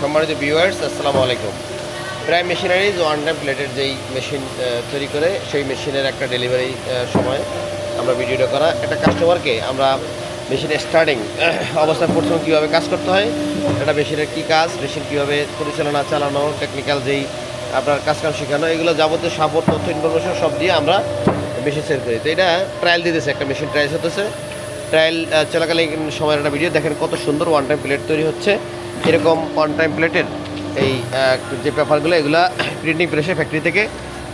সম্মানিত ভিউয়ার্স আসসালামু আলাইকুম। প্রায় মেশিনারিজ ওয়ান টাইম প্লেটের যেই মেশিন তৈরি করে, সেই মেশিনের একটা ডেলিভারি সময় আমরা ভিডিওটা করা। একটা কাস্টমারকে আমরা মেশিনের স্টার্টিং অবস্থায় প্রথম কীভাবে কাজ করতে হয় একটা মেশিনের কী কাজ মেশিন কীভাবে পরিচালনা চালানো টেকনিক্যাল যেই আপনার কাজকাম শেখানো, এগুলো যাবতীয় সাপোর্ট তথ্য ইনফরমেশন সব দিয়ে আমরা মেশিন সেল করি। তো এটা ট্রায়াল দিতেছে, একটা মেশিন ট্রায়াল হতেছে। ট্রায়াল চলাকালীন সময়ের একটা ভিডিও দেখেন কত সুন্দর ওয়ান টাইম প্লেট তৈরি হচ্ছে। এরকম ওয়ান টাইম প্লেটের এই যে পেপারগুলো, এগুলো প্রিন্টিং প্রেসে ফ্যাক্টরি থেকে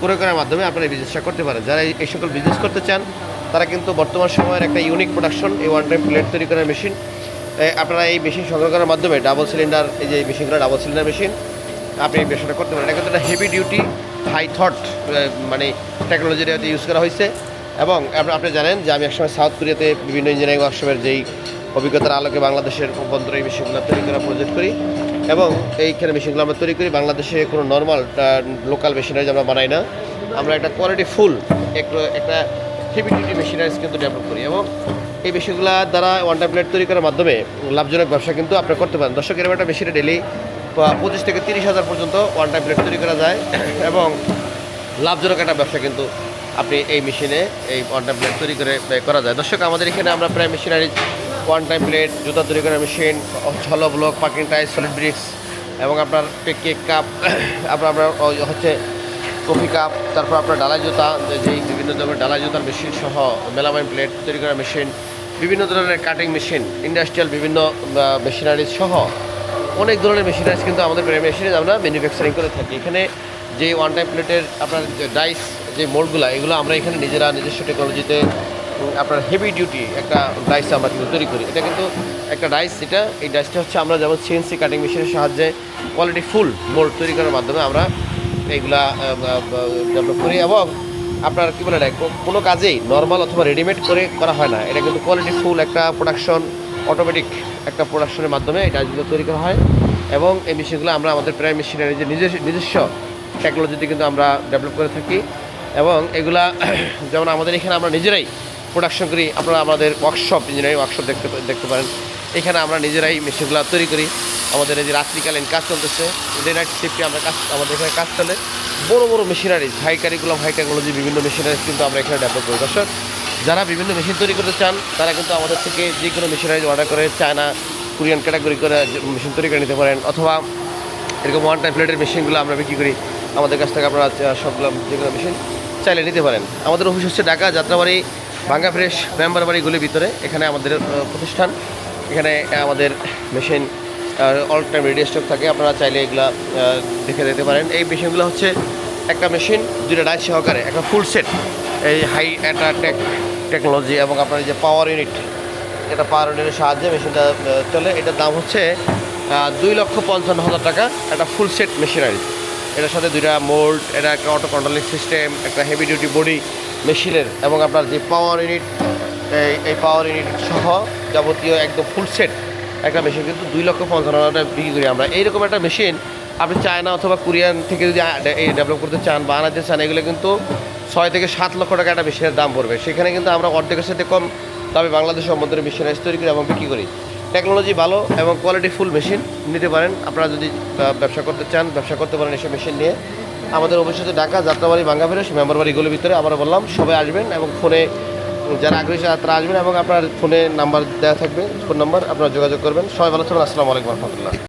করে করার মাধ্যমে আপনারা বিজনেসটা করতে পারেন। যারা এই- সকল বিজনেস করতে চান, তারা কিন্তু বর্তমান সময়ের একটা ইউনিক প্রোডাকশন এই ওয়ান টাইম প্লেট তৈরি করার মেশিন আপনারা এই মেশিন সংগ্রহ করার মাধ্যমে ডাবল সিলিন্ডার এই যে মেশিনগুলো ডাবল সিলিন্ডার মেশিন আপনি এই ব্যবসাটা করতে পারেন। এটা কিন্তু একটা হেভি ডিউটি হাই থট মানে টেকনোলজির ইউজ করা হয়েছে। এবং আপনি জানেন যে আমি একসময় সাউথ কোরিয়াতে বিভিন্ন ইঞ্জিনিয়ারিং ওয়ার্কশপের যেই অভিজ্ঞতার আলোকে বাংলাদেশের বন্দরে এই মেশিনগুলো তৈরি করা প্রজেক্ট করি এবং এইখানে মেশিনগুলো আমরা তৈরি করি। বাংলাদেশে কোনো নর্মাল লোকাল মেশিনারিজ আমরা বানাই না। আমরা একটা কোয়ালিটি ফুল একটু, একটা মেশিনারিজ কিন্তু ডেভেলপ করি এবং এই মেশিনগুলো দ্বারা ওয়ান টাইম প্লেট তৈরি করার মাধ্যমে লাভজনক ব্যবসা কিন্তু আপনি করতে পারেন। দর্শক, এরকম একটা মেশিনে ডেলি পঁচিশ থেকে তিরিশ হাজার পর্যন্ত ওয়ান টাইম প্লেট তৈরি করা যায় এবং লাভজনক একটা ব্যবসা কিন্তু আপনি এই মেশিনে এই ওয়ান টাইম প্লেট তৈরি করে করা যায়। দর্শক, আমাদের এখানে আমরা প্রায় মেশিনারি ওয়ান টাইম প্লেট জুতা তৈরি করার মেশিন ছলো block parking tiles solid bricks এবং আপনার কেক কাপ আপনার আপনার হচ্ছে কফি কাপ তারপর আপনার ডালা জুতা যেই বিভিন্ন ধরনের ডালা জুতার মেশিন সহ মেলামাইন প্লেট তৈরি করার মেশিন বিভিন্ন ধরনের কাটিং মেশিন ইন্ডাস্ট্রিয়াল বিভিন্ন মেশিনারিজ সহ অনেক ধরনের মেশিনারিজ কিন্তু আমাদের মেশিনে আমরা ম্যানুফ্যাকচারিং করে থাকি। এখানে যে ওয়ান টাইম প্লেটের আপনার যে ডাইস যে মোল্ডগুলো এগুলো আমরা এখানে নিজেরা নিজস্ব টেকনোলজিতে আপনার হেভি ডিউটি একটা ডাইস আমরা কিন্তু তৈরি করি। এটা কিন্তু একটা ডাইস এটা, এই ডাইসটা হচ্ছে আমরা যেমন সিএনসি কাটিং মেশিনের সাহায্যে কোয়ালিটি ফুল মোল্ড তৈরি করার মাধ্যমে আমরা এইগুলা ডেভেলপ করি এবং আপনার কী বলে কোনো কাজেই নর্মাল অথবা রেডিমেড করে করা হয় না। এটা কিন্তু কোয়ালিটি ফুল একটা প্রোডাকশন অটোমেটিক একটা প্রোডাকশনের মাধ্যমে এই ডাইসগুলো তৈরি করা হয় এবং এই মেশিনগুলো আমরা আমাদের প্রায় মেশিনারি যে নিজস্ব নিজস্ব টেকনোলজিতে কিন্তু আমরা ডেভেলপ করে থাকি এবং এগুলা, যেমন আমাদের এখানে আমরা নিজেরাই প্রোডাকশন করি, আপনারা আমাদের ওয়ার্কশপ ইঞ্জিনিয়ারিং ওয়ার্কশপ দেখতে দেখতে পারেন। এখানে আমরা নিজেরাই মেশিনগুলো তৈরি করি। আমাদের এই যে রাত্রিকালীন কাজ চলতেছে ডে নাইট শিফটে আমরা কাজ আমাদের এখানে কাজ চলে। বড় বড় মেশিনারিজ হাই কারিকুলাম বিভিন্ন মেশিনারিজ কিন্তু আমরা এখানে ডেভেলপ করি। দর্শক, যারা বিভিন্ন মেশিন তৈরি করতে চান, তারা কিন্তু আমাদের থেকে যে কোনো মেশিনারিজ অর্ডার করে চায়না কোরিয়ান ক্যাটাগরি করে মেশিন তৈরি করে নিতে পারেন। অথবা এরকম ওয়ান টাইম প্লেটের মেশিনগুলো আমরা বিক্রি করি। আমাদের কাছ থেকে আপনারা সবগুলো যেগুলো মেশিন চাইলে নিতে পারেন। আমাদের অফিস হচ্ছে ঢাকা যাত্রাবাড়ি ভাঙ্গা ফ্রেশ মেম্বার বাড়িগুলির ভিতরে এখানে আমাদের প্রতিষ্ঠান। এখানে আমাদের machine all time ready stock থাকে। আপনারা চাইলে এগুলা দেখে দিতে পারেন। এই মেশিনগুলো হচ্ছে একটা মেশিন দুটো ডাইস সহকারে, একটা ফুল সেট এই হাই একটা টেক টেকনোলজি এবং আপনার যে পাওয়ার ইউনিট এটা পাওয়ার ইউনিটের সাহায্যে মেশিনটা চলে। এটার দাম হচ্ছে দুই লক্ষ পঞ্চান্ন হাজার টাকা। একটা ফুল সেট মেশিনারি এটার সাথে দুইটা মোল্ড এটা একটা অটো কন্ট্রোলিং সিস্টেম একটা হেভি ডিউটি বডি মেশিনের এবং আপনার যে পাওয়ার ইউনিট এই পাওয়ার ইউনিট সহ যাবতীয় একদম ফুল সেট একটা মেশিন কিন্তু দুই লক্ষ পঞ্চান্ন হাজার টাকা বিক্রি করি আমরা। এইরকম একটা মেশিন আপনি চায়না অথবা কোরিয়ান থেকে যদি ডেভেলপ করতে চান বা আনাতে চান, এগুলো কিন্তু ছয় থেকে সাত লক্ষ টাকা একটা মেশিনের দাম পড়বে। সেখানে কিন্তু আমরা অর্ধেকের সাথে কম দামে বাংলাদেশের অভ্যন্তরে মেশিনারিজ তৈরি করি এবং বিক্রি করি। টেকনোলজি ভালো এবং কোয়ালিটি ফুল মেশিন নিতে পারেন। আপনারা যদি ব্যবসা করতে চান, ব্যবসা করতে পারেন এসব মেশিন নিয়ে। আমাদের অবশ্যই ঢাকা, যাত্রাবাড়ি ভাঙ্গা ফেরো মেম্বার বাড়িগুলোর ভিতরে আমরা বললাম, সবাই আসবেন এবং ফোনে যারা আগ্রহী তারা আসবেন এবং আপনার ফোনে নাম্বার দেওয়া থাকবে, ফোন নাম্বার, আপনারা যোগাযোগ করবেন। সবাই ভালো থাকবেন, আসসালামু আলাইকুম রহমতুল্লাহ।